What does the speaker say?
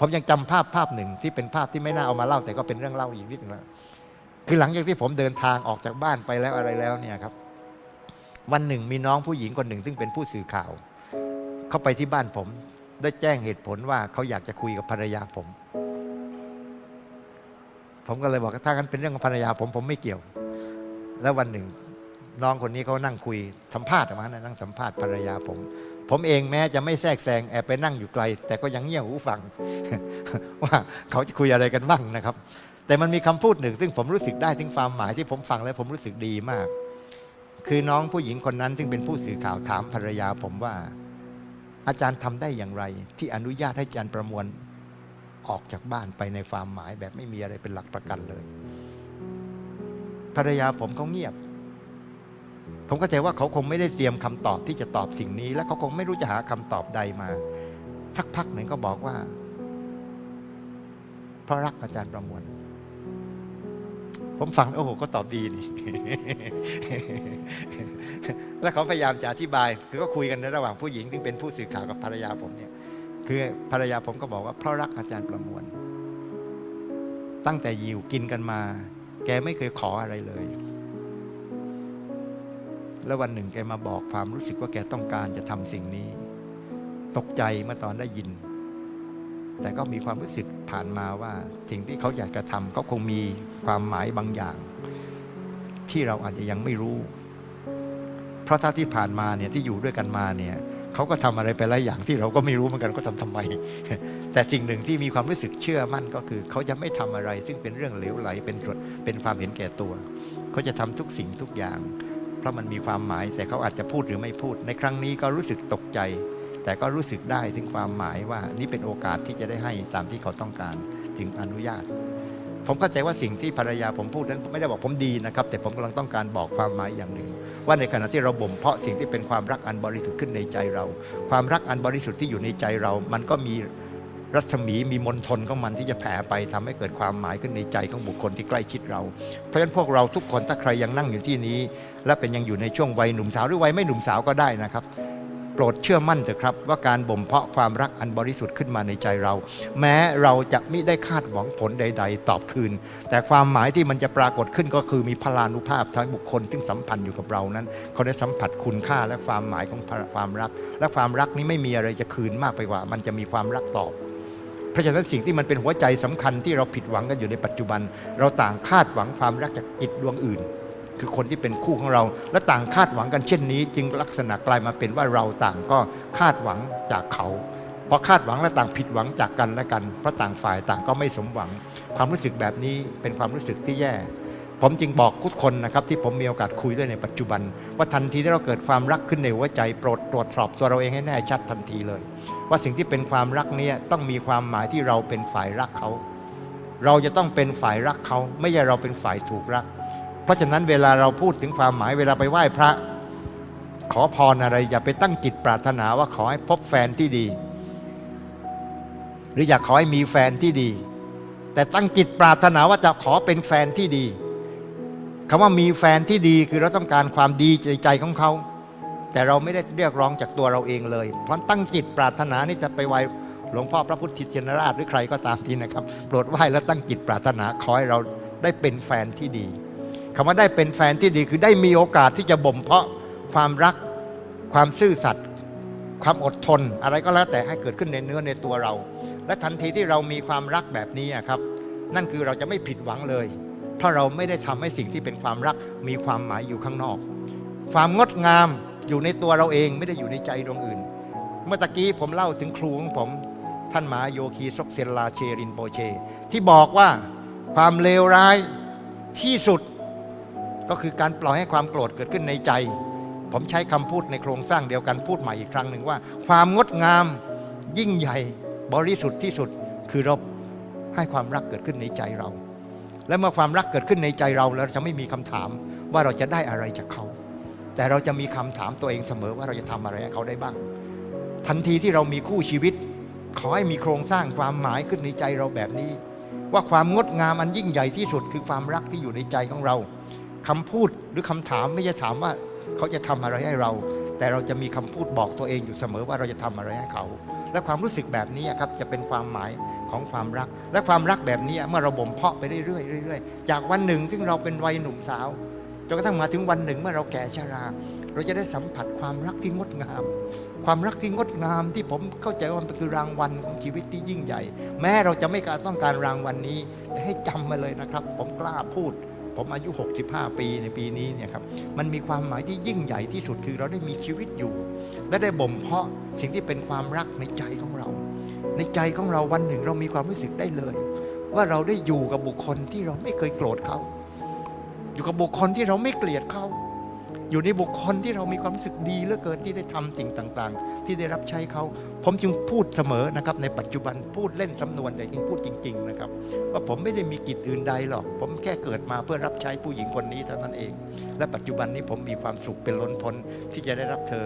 ผมยังจำภาพภาพหนึ่งที่เป็นภาพที่ไม่น่าเอามาเล่า แต่ก็เป็นเรื่องเล่าอีกนิดหนึงแล้วคือหลังจากที่ผมเดินทางออกจากบ้านไปแล้วอะไรแล้วเนี่ยครับ วันหนึ่งมีน้องผู้หญิงคนหนึ่ง ซึ่งเป็นผู้สื่อข่าว เข้าไปที่บ้านผม ได้แจ้งเหตุผลว่าเขาอยากจะคุยกับภรรยาผม ผมก็เลยบอกถ้างั้นเป็นเรื่องของภรรยาผมผมไม่เกี่ยว แล้ววันหนึ่ง น้องคนนี้เขานั่งคุยสัมภาษณ์ออกมานะนั่งสัมภาษณ์ภรรยาผม ผมเองแม้จะไม่แทรกแซงแอบไปนั่งอยู่ไกล แต่ก็ยังเงี่ยหูฟัง ว่าเขาจะคุยอะไรกันบ้างนะครับ แต่มันมีคำพูดหนึ่ง ซึ่งผมรู้สึกได้ถึงความหมายที่ผมฟังแล้วผมรู้สึกดีมาก คือน้องผู้หญิงคนนั้นซึ่งเป็นผู้สื่อข่าวถามภรรยาผมว่า อาจารย์ทำได้อย่างไร ที่อนุญาตให้อาจารย์ประมวลออกจากบ้านไปในความหมายแบบไม่มีอะไรเป็นหลักประกันเลย ภรรยาผมเขาเงียบ ผมเข้าใจว่าเขาคงไม่ได้เตรียมคำตอบที่จะตอบสิ่งนี้ และเขาคงไม่รู้จะหาคำตอบใดมา สักพักหนึ่งก็บอกว่า เพราะรักอาจารย์ประมวล ผมฟังโอ้โหก็ตอบดีนี่ แล้วเขาพยายามจะอธิบาย คือก็คุยกันในระหว่างผู้หญิงซึ่เป็นผู้สื่อข่าวกับภรรยาผมเนี่ย คือภรรยาผมก็บอกว่าเพราะรักอาจารย์ประมวล ตั้งแต่อยู่กินกันมา แกไม่เคยขออะไรเลย แล้ววันหนึ่งแกมาบอกความรู้สึกว่าแกต้องการจะทำสิ่งนี้ ตกใจเมื่อตอนได้ยิน แต่ก็มีความรู้สึกผ่านมาว่าสิ่งที่เขาอยากจะทำก็คงมีความหมายบางอย่าง ที่เราอาจจะยังไม่รู้ เพราะถ้าที่ผ่านมาเนี่ยที่อยู่ด้วยกันมาเนี่ยเขาก็ทำอะไรไปหลายอย่างที่เราก็ไม่รู้เหมือนกันก็ทำทำไม แต่สิ่งหนึ่งที่มีความรู้สึกเชื่อมั่นก็คือ เขาจะไม่ทำอะไร ซึ่งเป็นเรื่องเหลวไหลเป็นเป็นความเห็นแก่ตัว เขาจะทำทุกสิ่งทุกอย่าง เพราะมันมีความหมายแต่เขาอาจจะพูดหรือไม่พูด ในครั้งนี้ก็รู้สึกตกใจ แต่ก็รู้สึกได้ถึงความหมายว่านี่เป็นโอกาสที่จะได้ให้ตามที่เขาต้องการถึงอนุญาต ผมเข้าใจว่าสิ่งที่ภรรยาผมพูดนั้นไม่ได้บอกผมดีนะครับ แต่ผมกำลังต้องการบอกความหมายอย่างหนึ่ง ว่าในขณะที่เราบ่มเพาะสิ่งที่เป็นความรักอันบริสุทธิ์ขึ้นในใจเรา ความรักอันบริสุทธิ์ที่อยู่ในใจเรา มันก็มี รัศมีมีมนทนของมันที่จะแผ่ไปทำให้เกิดความหมายขึ้นในใจของบุคคลที่ใกล้ชิดเรา เพราะฉะนั้นพวกเราทุกคนถ้าใครยังนั่งอยู่ที่นี้ และเป็นยังอยู่ในช่วงวัยหนุ่มสาวหรือวัยไม่หนุ่มสาวก็ได้นะครับโปรดเชื่อมั่นเถอะครับว่าการบ่มเพาะความรักอันบริสุทธิ์ขึ้นมาในใจเรา แม้เราจะไม่ได้คาดหวังผลใด ๆ ตอบคืน แต่ความหมายที่มันจะปรากฏขึ้นก็คือมีพลานุภาพทั้งบุคคลที่สัมพันธ์อยู่กับเรานั้นเขาได้สัมผัสคุณค่าและความหมายของความรัก และความรักนี้ไม่มีอะไรจะคืนมากไปกว่า มันจะมีความรักตอบ เพราะฉะนั้นสิ่งที่มันเป็นหัวใจสำคัญที่เราผิดหวังกันอยู่ในปัจจุบัน เราต่างคาดหวังความรักจากจิตดวงอื่น คือคนที่เป็นคู่ของเรา และต่างคาดหวังกันเช่นนี้ จึงลักษณะกลายมาเป็นว่าเราต่างก็คาดหวังจากเขาพอคาดหวังและต่างผิดหวังจากกันและกันเพราะต่างฝ่ายต่างก็ไม่สมหวัง ความรู้สึกแบบนี้เป็นความรู้สึกที่แย่ ผมจึงบอกทุกคนนะครับที่ผมมีโอกาสคุยด้วยในปัจจุบัน ว่าทันทีที่เราเกิดความรักขึ้นในหัวใจโปรดตรวจสอบตัวเราเองให้แน่ชัดทันทีเลย ว่าสิ่งที่เป็นความรักเนี้ต้องมีความหมายที่เราเป็นฝ่ายรักเขา เราจะต้องเป็นฝ่ายรักเขา ไม่ใช่เราเป็นฝ่ายถูกรัก เพราะฉะนั้นเวลาเราพูดถึงความหมายเวลาไปไหว้พระ ขอพรอะไร อย่าไปตั้งจิตปรารถนาว่าขอให้พบแฟนที่ดี หรืออยากขอให้มีแฟนที่ดี แต่ตั้งจิตปรารถนาว่าจะขอเป็นแฟนที่ดี คำว่ามีแฟนที่ดีคือเราต้องการความดีใจใจของเขา แต่เราไม่ได้เรียกร้องจากตัวเราเองเลย เพราะตั้งจิตปรารถนานี่จะไปไหวหลวงพ่อพระพุทธชินราชหรือใครก็ตามทีนะครับ โปรดไหว้และตั้งจิตปรารถนาขอให้เราได้เป็นแฟนที่ดีคำว่าได้เป็นแฟนที่ดีคือได้มีโอกาสที่จะบ่มเพาะความรัก ความซื่อสัตย์ความอดทน อะไรก็แล้วแต่ให้เกิดขึ้นในเนื้อในตัวเรา และทันทีที่เรามีความรักแบบนี้ครับ นั่นคือเราจะไม่ผิดหวังเลย เพราเราไม่ได้ทำให้สิ่งที่เป็นความรักมีความหมายอยู่ข้างนอก ความงดงามอยู่ในตัวเราเองไม่ได้อยู่ในใจดวงอื่น เมื่อตะกี้ผมเล่าถึงครูของผม ท่านมาโยคีซกเซนลาเชรินโปเช ที่บอกว่าความเลวร้ายที่สุดก็คือการปล่อยให้ความโกรธเกิดขึ้นในใจ ผมใช้คำพูดในโครงสร้างเดียวกันพูดใหม่อีกครั้งหนึ่งว่า ความงดงามยิ่งใหญ่บริสุทธิ์ที่สุดคือเราให้ความรักเกิดขึ้นในใจเรา และเมื่อความรักเกิดขึ้นในใจเราเราจะไม่มีคำถามว่าเราจะได้อะไรจากเขา แต่เราจะมีคำถามตัวเองเสมอว่าเราจะทำอะไรเขาได้บ้าง ทันทีที่เรามีคู่ชีวิต ขอให้มีโครงสร้างความหมายขึ้นในใจเราแบบนี้ ว่าความงดงามอันยิ่งใหญ่ที่สุดคือความรักที่อยู่ในใจของเราคำพูดหรือคำถามไม่ใช่ถามว่าเขาจะทำอะไรให้เรา แต่เราจะมีคำพูดบอกตัวเองอยู่เสมอว่าเราจะทำอะไรให้เขา และความรู้สึกแบบนี้ครับจะเป็นความหมาย ของความรัก และความรักแบบนี้เมื่อเราบ่มเพาะไปเรื่อยๆเรื่อยๆจากวันหนึ่งซึ่งเราเป็นวัยหนุ่มสาวจนกระทั่งมาถึงวันหนึ่งเมื่อเราแก่ชรา เราจะได้สัมผัสความรักที่งดงาม ความรักที่งดงามที่ผมเข้าใจว่ามันคือรางวัลของชีวิตที่ยิ่งใหญ่ แม้เราจะไม่การต้องการรางวัลนี้ แต่ให้จำมาเลยนะครับ ผมกล้าพูด ผมอายุ 65 ปีในปีนี้เนี่ยครับมันมีความหมายที่ยิ่งใหญ่ที่สุดคือเราได้มีชีวิตอยู่ และได้บ่มเพาะสิ่งที่เป็นความรักในใจของเรา ในใจของเราวันหนึ่งเรามีความรู้สึกได้เลย ว่าเราได้อยู่กับบุคคลที่เราไม่เคยโกรธเขา อยู่กับบุคคลที่เราไม่เกลียดเขา อยู่ในบุคคลที่เรามีความรู้สึกดีเหลือเกินที่ได้ทำสิ่งต่างๆ ที่ได้รับใช้เขา ผมจึงพูดเสมอนะครับ ในปัจจุบันพูดเล่นสำนวนแต่จริงพูดจริง ๆ นะครับ ว่าผมไม่ได้มีกิจอื่นใดหรอก ผมแค่เกิดมาเพื่อรับใช้ผู้หญิงคนนี้เท่านั้นเอง และปัจจุบันนี้ผมมีความสุขเป็นล้นพ้นที่จะได้รับเธอ